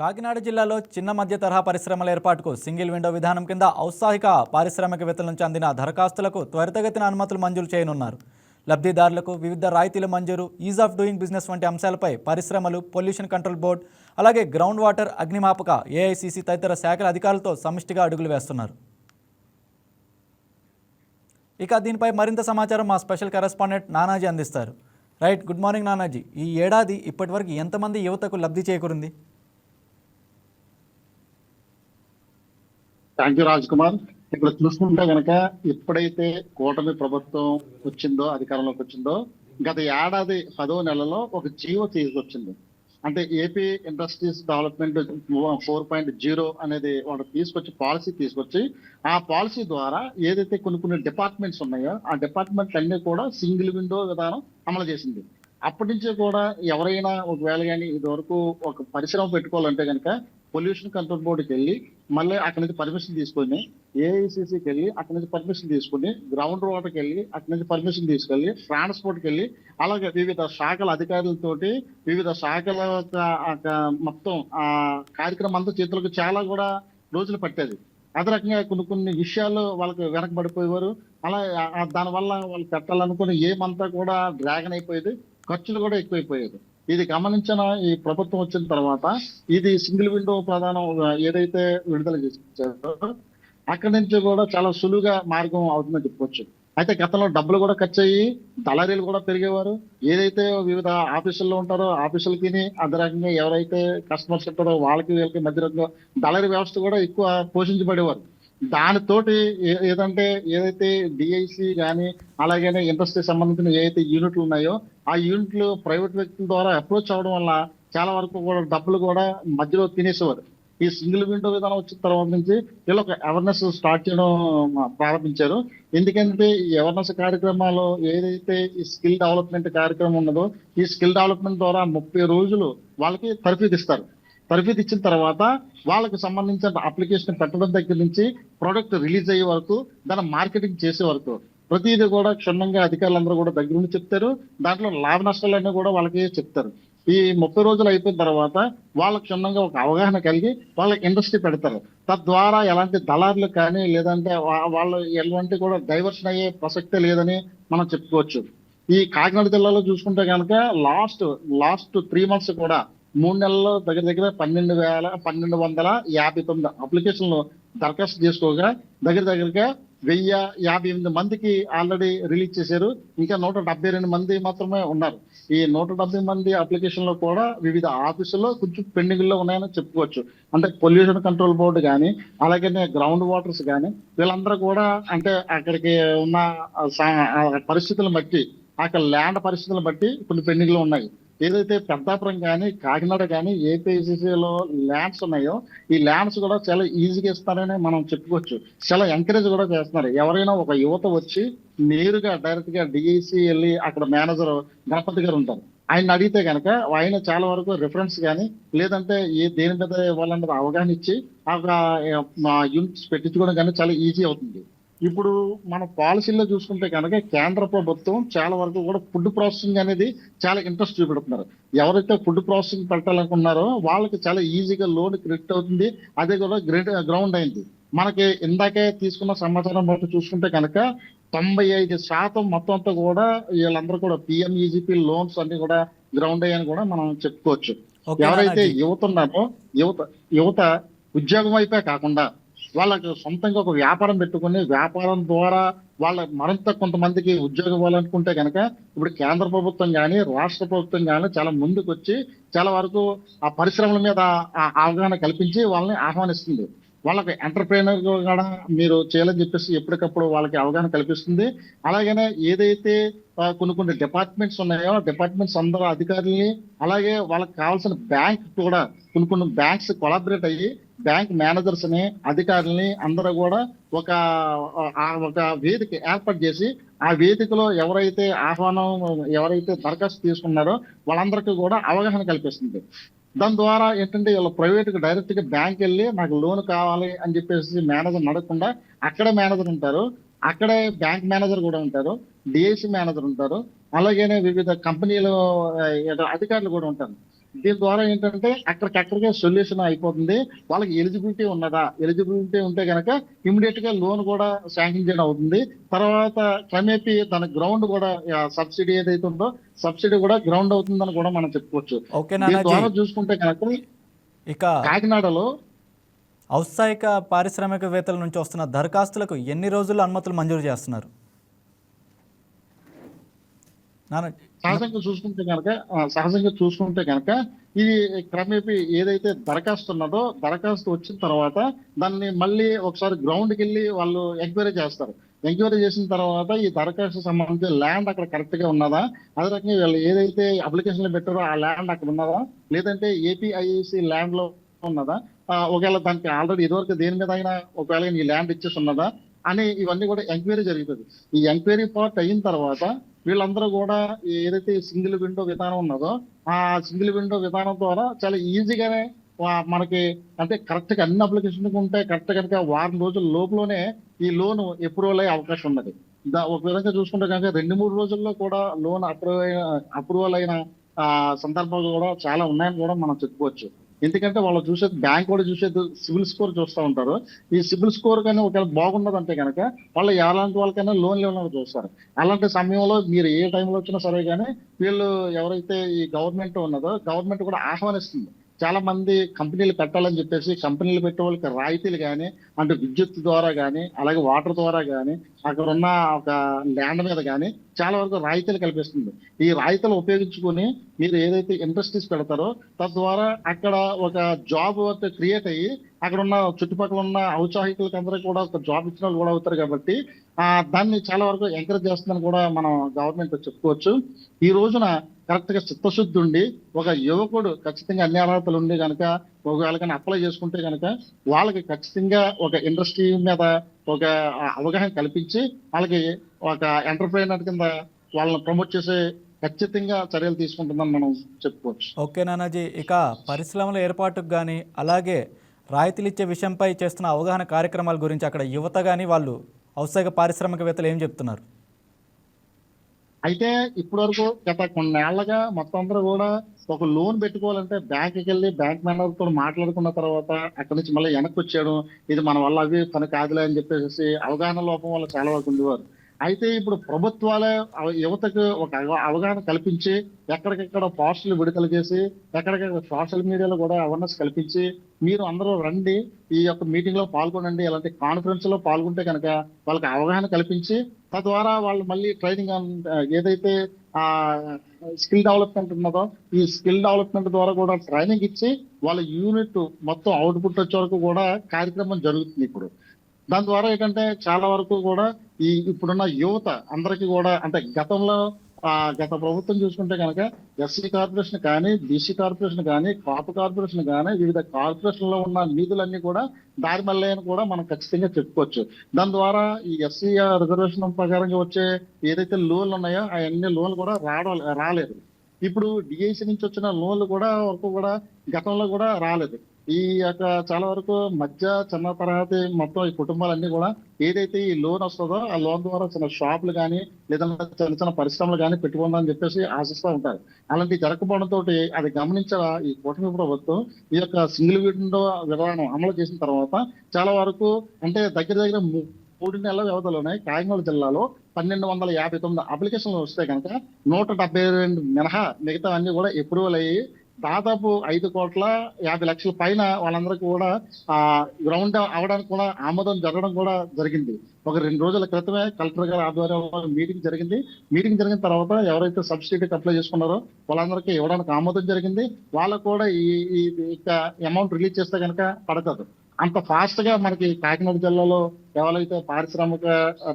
కాకినాడ జిల్లాలో చిన్న మధ్య తరహా పరిశ్రమల ఏర్పాటుకు సింగిల్ విండో విధానం కింద ఔత్సాహిక పారిశ్రామికవేత్తల నుంచి అందిన దరఖాస్తులకు త్వరితగతిన అనుమతులు మంజూరు చేయనున్నారు. లబ్ధిదారులకు వివిధ రాయితీల మంజూరు ఈజ్ ఆఫ్ డూయింగ్ బిజినెస్ వంటి అంశాలపై పరిశ్రమలు పొల్యూషన్ కంట్రోల్ బోర్డు అలాగే గ్రౌండ్ వాటర్ అగ్నిమాపక ఏఐసిసి తదితర శాఖల అధికారులతో సమిష్టిగా అడుగులు వేస్తున్నారు. ఇక దీనిపై మరింత సమాచారం మా స్పెషల్ కరెస్పాండెంట్ నానాజీ అందిస్తారు. Right good morning Nanaji. ఈ ఏడాది ఇప్పటివరకు ఎంతమంది యువతకు లబ్ధి చేకూరింది? థ్యాంక్ యూ రాజ్ కుమార్ ఇక్కడ చూసుకుంటే గనక ఎప్పుడైతే కూటమి ప్రభుత్వం వచ్చిందో అధికారంలోకి వచ్చిందో గత ఏడాది పదో నెలలో ఒక జీవో తీసుకొచ్చింది. అంటే A P industries development four point zero అనేది వాళ్ళు తీసుకొచ్చి పాలసీ తీసుకొచ్చి ఆ పాలసీ ద్వారా ఏదైతే కొన్ని కొన్ని డిపార్ట్మెంట్స్ ఉన్నాయో ఆ డిపార్ట్మెంట్ అన్ని కూడా సింగిల్ విండో విధానం అమలు చేసింది. అప్పటి నుంచే కూడా ఎవరైనా ఒకవేళ కానీ ఇది వరకు ఒక పరిశ్రమ పెట్టుకోవాలంటే కనుక పొల్యూషన్ కంట్రోల్ బోర్డుకి వెళ్ళి మళ్ళీ అక్కడి నుంచి పర్మిషన్ తీసుకొని ఏఐసిసికి వెళ్ళి అక్కడి నుంచి పర్మిషన్ తీసుకుని గ్రౌండ్ వాటర్కి వెళ్ళి అక్కడి నుంచి పర్మిషన్ తీసుకెళ్ళి ట్రాన్స్పోర్ట్కి వెళ్ళి అలాగే వివిధ శాఖల అధికారులతోటి వివిధ శాఖల మొత్తం ఆ కార్యక్రమం అంతా చేతులకు చాలా కూడా రోజులు పట్టేది. అదే రకంగా కొన్ని కొన్ని విషయాలు వాళ్ళకి వెనకబడిపోయేవారు. అలా దానివల్ల వాళ్ళు పెట్టాలనుకుని ఏమంతా కూడా డ్రాగన్ అయిపోయేది. ఖర్చులు కూడా ఎక్కువైపోయేది ఇది గమనించిన ఈ ప్రభుత్వం వచ్చిన తర్వాత ఇది సింగిల్ విండో ప్రధానం ఏదైతే విడుదల చేశారో అక్కడి నుంచి కూడా చాలా సులువుగా మార్గం అవుతుందని చెప్పుకోవచ్చు. అయితే గతంలో డబ్బులు కూడా ఖర్చు అయ్యి తలరీలు కూడా పెరిగేవారు. ఏదైతే వివిధ ఆఫీసుల్లో ఉంటారో ఆఫీసులకి అదే రకంగా ఎవరైతే కస్టమర్స్ ఉంటారో వాళ్ళకి వీళ్ళకి మధ్య రకంగా దళారీ వ్యవస్థ కూడా ఎక్కువ పోషించబడేవారు. దానితోటి ఏదంటే ఏదైతే డిఐసి కానీ అలాగే ఇండస్ట్రీ సంబంధించిన ఏదైతే యూనిట్లు ఉన్నాయో ఆ యూనిట్లు ప్రైవేట్ వ్యక్తుల ద్వారా అప్రోచ్ అవడం వల్ల చాలా వరకు కూడా డబ్బులు కూడా మధ్యలో తినేసేవారు. ఈ సింగిల్ విండో విధానం వచ్చిన తర్వాత నుంచి వీళ్ళు ఒక అవేర్నెస్ స్టార్ట్ చేయడం ప్రారంభించారు. ఎందుకంటే ఈ అవేర్నెస్ కార్యక్రమాలు ఏదైతే ఈ స్కిల్ డెవలప్మెంట్ కార్యక్రమం ఉన్నదో ఈ స్కిల్ డెవలప్మెంట్ ద్వారా ముప్పై రోజులు వాళ్ళకి తరఫీదు ఇస్తారు. తరఫీదు ఇచ్చిన తర్వాత వాళ్ళకి సంబంధించిన అప్లికేషన్ పెట్టడం దగ్గర నుంచి ప్రోడక్ట్ రిలీజ్ అయ్యే వరకు దాని మార్కెటింగ్ చేసే వరకు ప్రతిదీ కూడా క్షుణ్ణంగా అధికారులందరూ కూడా దగ్గర ఉండి చెప్తారు. దాంట్లో లాభ నష్టాలన్నీ కూడా వాళ్ళకి చెప్తారు. ఈ ముప్పై రోజులు అయిపోయిన తర్వాత వాళ్ళకు క్షుణ్ణంగా ఒక అవగాహన కలిగి వాళ్ళకి ఇండస్ట్రీ పెడతారు. తద్వారా ఎలాంటి దళారులు కానీ లేదంటే వాళ్ళు ఎలాంటి కూడా డైవర్షన్ అయ్యే ప్రసక్తే లేదని మనం చెప్పుకోవచ్చు. ఈ కాకినాడ జిల్లాలో చూసుకుంటే కనుక లాస్ట్ లాస్ట్ త్రీ మంత్స్ కూడా మూడు నెలల్లో దగ్గర దగ్గర పన్నెండు వేల పన్నెండు వందల యాభై తొమ్మిది అప్లికేషన్లు దరఖాస్తు చేసుకోగా దగ్గర దగ్గరగా వెయ్యి యాభై ఎనిమిది మందికి ఆల్రెడీ రిలీజ్ చేశారు. ఇంకా నూట డెబ్బై రెండు మంది మాత్రమే ఉన్నారు. ఈ నూట డెబ్బై మంది అప్లికేషన్లో కూడా వివిధ ఆఫీసుల్లో కొంచెం పెండింగ్లో ఉన్నాయని చెప్పుకోవచ్చు. అంటే పొల్యూషన్ కంట్రోల్ బోర్డు కానీ అలాగే గ్రౌండ్ వాటర్స్ కానీ వీళ్ళందరూ కూడా అంటే అక్కడికి ఉన్న సా- పరిస్థితులను బట్టి అక్కడ ల్యాండ్ పరిస్థితులను బట్టి కొన్ని పెండింగ్లో ఉన్నాయి. ఏదైతే పెద్దాపురం కానీ కాకినాడ కానీ ఏపీసీసీలో ల్యాండ్స్ ఉన్నాయో ఈ ల్యాండ్స్ కూడా చాలా ఈజీగా ఇస్తారని మనం చెప్పుకోవచ్చు. చాలా ఎంకరేజ్ కూడా చేస్తున్నారు. ఎవరైనా ఒక యువత వచ్చి నేరుగా డైరెక్ట్గా డిఐసి వెళ్ళి అక్కడ మేనేజర్ గణపతి గారు ఉంటారు. ఆయన అడిగితే కనుక ఆయన చాలా వరకు రిఫరెన్స్ కానీ లేదంటే ఏ దేని మీద ఇవ్వాలన్నది అవగాహన ఇచ్చి ఒక యూనిట్స్ పెట్టించుకోవడం కానీ చాలా ఈజీ అవుతుంది. ఇప్పుడు మన పాలసీలో చూసుకుంటే కనుక కేంద్ర ప్రభుత్వం చాలా వరకు కూడా ఫుడ్ ప్రాసెసింగ్ అనేది చాలా ఇంట్రెస్ట్ చూపెడుతున్నారు. ఎవరైతే ఫుడ్ ప్రాసెసింగ్ పెట్టాలనుకున్నారో వాళ్ళకి చాలా ఈజీగా లోన్ క్రెడిట్ అవుతుంది. అదే కూడా గ్రేట్ గ్రౌండ్ అయింది. మనకి ఇందాకే తీసుకున్న సమాచారం బట్టి చూసుకుంటే కనుక తొంభై ఐదు శాతం మొత్తం అంతా కూడా వీళ్ళందరూ కూడా పిఎంఈజీపీ లోన్స్ అన్ని కూడా గ్రౌండ్ అయ్యని కూడా మనం చెప్పుకోవచ్చు. ఎవరైతే. యువత ఉన్నారో యువత యువత ఉద్యోగం వైపే కాకుండా వాళ్ళకి సొంతంగా ఒక వ్యాపారం పెట్టుకుని వ్యాపారం ద్వారా వాళ్ళ మరింత కొంతమందికి ఉద్యోగం ఇవ్వాలనుకుంటే కనుక ఇప్పుడు కేంద్ర ప్రభుత్వం కానీ రాష్ట్ర ప్రభుత్వం కానీ చాలా ముందుకు వచ్చి చాలా వరకు ఆ పరిశ్రమల మీద ఆ అవగాహన కల్పించి వాళ్ళని ఆహ్వానిస్తుంది. వాళ్ళకి ఎంటర్ప్రీనర్ కూడా మీరు చేయాలని చెప్పేసి ఎప్పటికప్పుడు వాళ్ళకి అవగాహన కల్పిస్తుంది. అలాగనే ఏదైతే కొన్ని కొన్ని డిపార్ట్మెంట్స్ ఉన్నాయో డిపార్ట్మెంట్స్ అందరూ అధికారులని అలాగే వాళ్ళకి కావాల్సిన బ్యాంక్ కూడా కొన్ని కొన్ని బ్యాంక్స్ కొలాబరేట్ అయ్యి బ్యాంక్ మేనేజర్స్ని అధికారుల్ని అందరూ కూడా ఒక ఒక వేదిక ఏర్పాటు చేసి ఆ వేదికలో ఎవరైతే ఆహ్వానం ఎవరైతే దరఖాస్తు తీసుకున్నారో వాళ్ళందరికీ కూడా అవగాహన కల్పిస్తుంది. దాని ద్వారా ఏంటంటే వీళ్ళు ప్రైవేట్గా డైరెక్ట్గా బ్యాంక్ వెళ్ళి నాకు లోన్ కావాలి అని చెప్పేసి మేనేజర్ నడకుండా అక్కడే మేనేజర్ ఉంటారు. అక్కడే బ్యాంక్ మేనేజర్ కూడా ఉంటారు. డిఎస్సి మేనేజర్ ఉంటారు. అలాగనే వివిధ కంపెనీలు అధికారులు కూడా ఉంటారు. దీని ద్వారా ఏంటంటే అక్కడికక్కడికే సొల్యూషన్ అయిపోతుంది. వాళ్ళకి ఎలిజిబిలిటీ ఉన్నదా? ఎలిజిబిలిటీ ఉంటే కనుక ఇమీడియట్గా లోన్ కూడా శాంక్షన్ చేయడం అవుతుంది. తర్వాత క్రమేపీ తన గ్రౌండ్ కూడా సబ్సిడీ ఏదైతే ఉందో సబ్సిడీ కూడా గ్రౌండ్ అవుతుందని కూడా మనం చెప్పుకోవచ్చు. దీని ద్వారా చూసుకుంటే కనుక ఇక కాకినాడలో ఔత్సాహిక పారిశ్రామికవేత్తల నుంచి వస్తున్న దరఖాస్తులకు ఎన్ని రోజుల్లో అనుమతులు మంజూరు చేస్తున్నారు? సహజంగా చూసుకుంటే కనుక సహజంగా చూసుకుంటే కనుక ఇది క్రమేపీ ఏదైతే దరఖాస్తు ఉన్నదో దరఖాస్తు వచ్చిన తర్వాత దాన్ని మళ్ళీ ఒకసారి గ్రౌండ్కి వెళ్ళి వాళ్ళు ఎంక్వైరీ చేస్తారు. ఎంక్వైరీ చేసిన తర్వాత ఈ దరఖాస్తు సంబంధించిన ల్యాండ్ అక్కడ కరెక్ట్గా ఉన్నదా అదే రకంగా వీళ్ళు ఏదైతే అప్లికేషన్ పెట్టారో ఆ ల్యాండ్ అక్కడ ఉన్నదా లేదంటే ఏపీఐసి ల్యాండ్లో ఉన్నదా ఒకవేళ దానికి ఆల్రెడీ ఇదివరకు దేని మీద అయినా ఒకవేళ ఈ ల్యాండ్ ఇచ్చేసి ఉన్నదా అని ఇవన్నీ కూడా ఎంక్వైరీ జరుగుతుంది. ఈ ఎంక్వైరీ పార్ట్ అయిన తర్వాత వీళ్ళందరూ కూడా ఏదైతే సింగిల్ విండో విధానం ఉన్నదో ఆ సింగిల్ విండో విధానం ద్వారా చాలా ఈజీగానే మనకి అంటే కరెక్ట్గా అన్ని అప్లికేషన్ ఉంటే కరెక్ట్ కనుక వారం రోజుల లోపలనే ఈ లోన్ అప్రూవల్ అయ్యే అవకాశం ఉన్నది. దా- ఒక విధంగా చూసుకుంటే కనుక రెండు మూడు రోజుల్లో కూడా లోన్ అప్రూవ్ అప్రూవల్ అయిన ఆ, సందర్భాలు కూడా చాలా ఉన్నాయని కూడా మనం చెప్పుకోవచ్చు. ఎందుకంటే వాళ్ళు చూసేది బ్యాంక్ కూడా చూసేది సివిల్ స్కోర్ చూస్తూ ఉంటారు. ఈ సివిల్ స్కోర్ కానీ ఒకవేళ బాగున్నదంటే కనుక వాళ్ళు ఎలాంటి వాళ్ళకైనా లోన్లు ఇవ్వాలని చూస్తారు. అలాంటి సమయంలో మీరు ఏ టైంలో వచ్చినా సరే కానీ వీళ్ళు ఎవరైతే ఈ గవర్నమెంట్ ఉన్నదో గవర్నమెంట్ కూడా ఆహ్వానిస్తుంది. చాలా మంది కంపెనీలు పెట్టాలని చెప్పేసి కంపెనీలు పెట్టే వాళ్ళకి రాయితీలు కానీ అంటే విద్యుత్ ద్వారా కానీ అలాగే వాటర్ ద్వారా కానీ అక్కడ ఉన్న ఒక ల్యాండ్ మీద కానీ చాలా వరకు రాయితీలు కల్పిస్తుంది. ఈ రాయితీలు ఉపయోగించుకొని మీరు ఏదైతే ఇండస్ట్రీస్ పెడతారో తద్వారా అక్కడ ఒక జాబ్ క్రియేట్ అయ్యి అక్కడ ఉన్న చుట్టుపక్కల ఉన్న ఔత్సాహికులకి అందరూ కూడా ఒక జాబ్ ఇచ్చిన వాళ్ళు కూడా అవుతారు కాబట్టి దాన్ని చాలా వరకు ఎంకరేజ్ చేస్తుందని కూడా మనం గవర్నమెంట్ చెప్పుకోవచ్చు. ఈ రోజున కరెక్ట్గా చిత్తశుద్ధి ఉండి ఒక యువకుడు ఖచ్చితంగా అన్ని అర్హతలు ఉండి కనుక ఒకవేళ కానీ అప్లై చేసుకుంటే కనుక వాళ్ళకి ఖచ్చితంగా ఒక ఇండస్ట్రీ మీద ఒక అవగాహన కల్పించి వాళ్ళకి ఒక ఎంటర్ప్రైనర్ కింద వాళ్ళని ప్రమోట్ చేసే ఖచ్చితంగా చర్యలు తీసుకుంటుందని మనం చెప్పుకోవచ్చు. ఓకే నానాజీ. ఇక పరిశ్రమల ఏర్పాటుకు కానీ అలాగే రాయితీలు ఇచ్చే విషయంపై చేస్తున్న అవగాహన కార్యక్రమాల గురించి అక్కడ యువత కానీ వాళ్ళు ఔత్సాహిక పారిశ్రామికవేత్తలు ఏం చెప్తున్నారు? అయితే ఇప్పటి వరకు గత కొన్నేళ్ళగా మొత్తం అందరూ కూడా ఒక లోన్ పెట్టుకోవాలంటే బ్యాంక్కి వెళ్ళి బ్యాంక్ మేనేజర్తో మాట్లాడుకున్న తర్వాత అక్కడి నుంచి మళ్ళీ వెనక్కి వచ్చాడు. ఇది మన వల్ల అవి పని కాదులే అని చెప్పేసి అవగాహన లోపం వల్ల చాలా వరకు ఉండేవారు అయితే ఇప్పుడు ప్రభుత్వాలే యువతకు ఒక అవ- అవగాహన కల్పించి ఎక్కడికెక్కడ పోస్టులు విడుదల చేసి ఎక్కడికెక్కడ సోషల్ మీడియాలో కూడా అవేర్నెస్ కల్పించి మీరు అందరూ రండి ఈ యొక్క మీటింగ్లో పాల్గొనండి ఇలాంటి కాన్ఫరెన్స్లో పాల్గొంటే కనుక వాళ్ళకి అవగాహన కల్పించి తద్వారా వాళ్ళు మళ్ళీ ట్రైనింగ్ ఏదైతే ఆ స్కిల్ డెవలప్మెంట్ ఉన్నదో ఈ స్కిల్ డెవలప్మెంట్ ద్వారా కూడా ట్రైనింగ్ ఇచ్చి వాళ్ళ యూనిట్ మొత్తం అవుట్పుట్ వచ్చే వరకు కూడా కార్యక్రమం జరుగుతుంది ఇప్పుడు. దాని ద్వారా ఏంటంటే చాలా వరకు కూడా ఈ ఇప్పుడున్న యువత అందరికీ కూడా అంటే గతంలో ఆ గత ప్రభుత్వం చూసుకుంటే కనుక ఎస్సీ కార్పొరేషన్ కానీ బీసీ కార్పొరేషన్ కానీ కాపు కార్పొరేషన్ కానీ వివిధ కార్పొరేషన్లో ఉన్న నిధులన్నీ కూడా దారి మళ్ళాయని కూడా మనం ఖచ్చితంగా చెప్పుకోవచ్చు. దాని ద్వారా ఈ ఎస్సీ రిజర్వేషన్ ప్రకారంగా వచ్చే ఏదైతే లోన్లు ఉన్నాయో అవన్నీ లోన్లు కూడా రావడం రాలేదు. ఇప్పుడు డిఐసి నుంచి వచ్చిన లోన్లు కూడా వరకు కూడా గతంలో కూడా రాలేదు. ఈ యొక్క చాలా వరకు మధ్య చిన్న తరగతి మొత్తం ఈ కుటుంబాలన్నీ కూడా ఏదైతే ఈ లోన్ వస్తుందో ఆ లోన్ ద్వారా చిన్న షాపులు కానీ లేదంటే చిన్న చిన్న పరిశ్రమలు కానీ పెట్టుకుందామని చెప్పేసి ఆశిస్తూ ఉంటారు. అలాంటి జరగకపోవడంతో అది గమనించిన ఈ కూటమి ప్రభుత్వం ఈ యొక్క సింగిల్ విండో విధానం అమలు చేసిన తర్వాత చాలా వరకు అంటే దగ్గర దగ్గర మూడు నెలల వ్యవధిలోనే కాకినాడ జిల్లాలో పన్నెండు వందల యాభై తొమ్మిది అప్లికేషన్లు వస్తే కనుక నూట డెబ్బై రెండు మినహా మిగతా అన్ని కూడా అప్రూవల్ అయ్యి దాదాపు ఐదు కోట్ల యాభై లక్షల పైన వాళ్ళందరికీ కూడా ఆ గ్రౌండ్ అవడానికి కూడా ఆమోదం జరగడం కూడా జరిగింది. ఒక రెండు రోజుల క్రితమే కలెక్టర్ గారి ఆధ్వర్యంలో మీటింగ్ జరిగింది. మీటింగ్ జరిగిన తర్వాత ఎవరైతే సబ్సిడీకి అప్లై చేసుకున్నారో వాళ్ళందరికీ ఇవ్వడానికి ఆమోదం జరిగింది. వాళ్ళకు కూడా ఈ ఈ అమౌంట్ రిలీజ్ చేస్తే కనుక పడతారు. అంత ఫాస్ట్గా మనకి కాకినాడ జిల్లాలో ఎవరైతే పారిశ్రామిక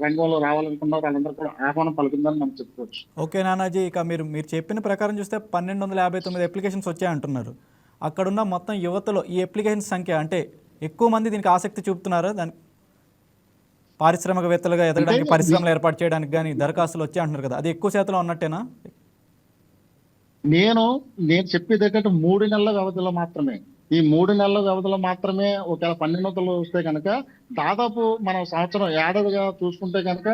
రంగంలో రావాలనుకున్నారో వాళ్ళందరూ కూడా ఆహ్వానం పలుకుందని మనం చెప్పుకోవచ్చు. ఓకే నానాజీ ఇక మీరు మీరు చెప్పిన ప్రకారం చూస్తే పన్నెండు వందల యాభై తొమ్మిది అప్లికేషన్స్ వచ్చాయంటున్నారు. అక్కడున్న మొత్తం యువతలో ఈ అప్లికేషన్ సంఖ్య అంటే ఎక్కువ మంది దీనికి ఆసక్తి చూపుతున్నారా. దాని పారిశ్రామికవేత్తలుగా ఎదగడానికి పరిశ్రమలు ఏర్పాటు చేయడానికి కానీ దరఖాస్తులు వచ్చాయి అంటున్నారు కదా. అది ఎక్కువ శాతంలో ఉన్నట్టేనా? నేను నేను చెప్పేది ఏంటంటే మూడు నెలల వ్యవధిలో మాత్రమే. ఈ మూడు నెలల వ్యవధిలో మాత్రమే ఒకవేళ పన్నెండు వస్తే కనుక దాదాపు మనం సంవత్సరం ఏడాదిగా చూసుకుంటే కనుక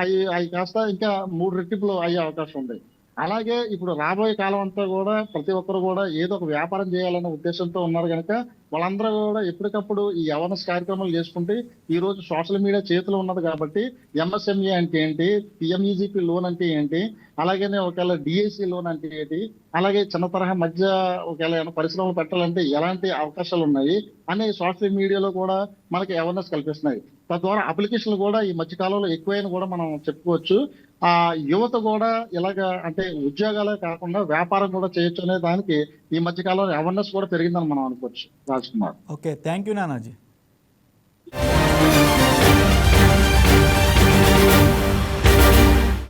అవి అవి కాస్త ఇంకా మూడు రెట్టింపులు అయ్యే అవకాశం ఉంది. అలాగే ఇప్పుడు రాబోయే కాలం అంతా కూడా ప్రతి ఒక్కరు కూడా ఏదో ఒక వ్యాపారం చేయాలనే ఉద్దేశంతో ఉన్నారు కనుక వాళ్ళందరూ కూడా ఎప్పటికప్పుడు ఈ అవేర్నెస్ కార్యక్రమాలు చేసుకుంటే ఈ రోజు సోషల్ మీడియా చేతిలో ఉన్నది కాబట్టి ఎంఎస్ఎంఈ అంటే ఏంటి పిఎంఈజీపీ లోన్ అంటే ఏంటి అలాగనే ఒకవేళ డిఎస్సి లోన్ అంటే ఏంటి అలాగే చిన్న తరహా మధ్య ఒకవేళ ఏమైనా పరిశ్రమలు పెట్టాలంటే ఎలాంటి అవకాశాలు ఉన్నాయి అనే సోషల్ మీడియాలో కూడా మనకి అవేర్నెస్ కల్పిస్తున్నాయి. తద్వారా అప్లికేషన్లు కూడా ఈ మధ్యకాలంలో ఎక్కువైన కూడా మనం చెప్పుకోవచ్చు. ఆ యువత కూడా ఇలాగ అంటే ఉద్యోగాలే కాకుండా వ్యాపారం కూడా చేయొచ్చు అనే దానికి ఈ మధ్య కాలంలో అవేర్నెస్ కూడా పెరిగిందని మనం అనుకోవచ్చు. Raj Kumar. Okay thank you Nanaji.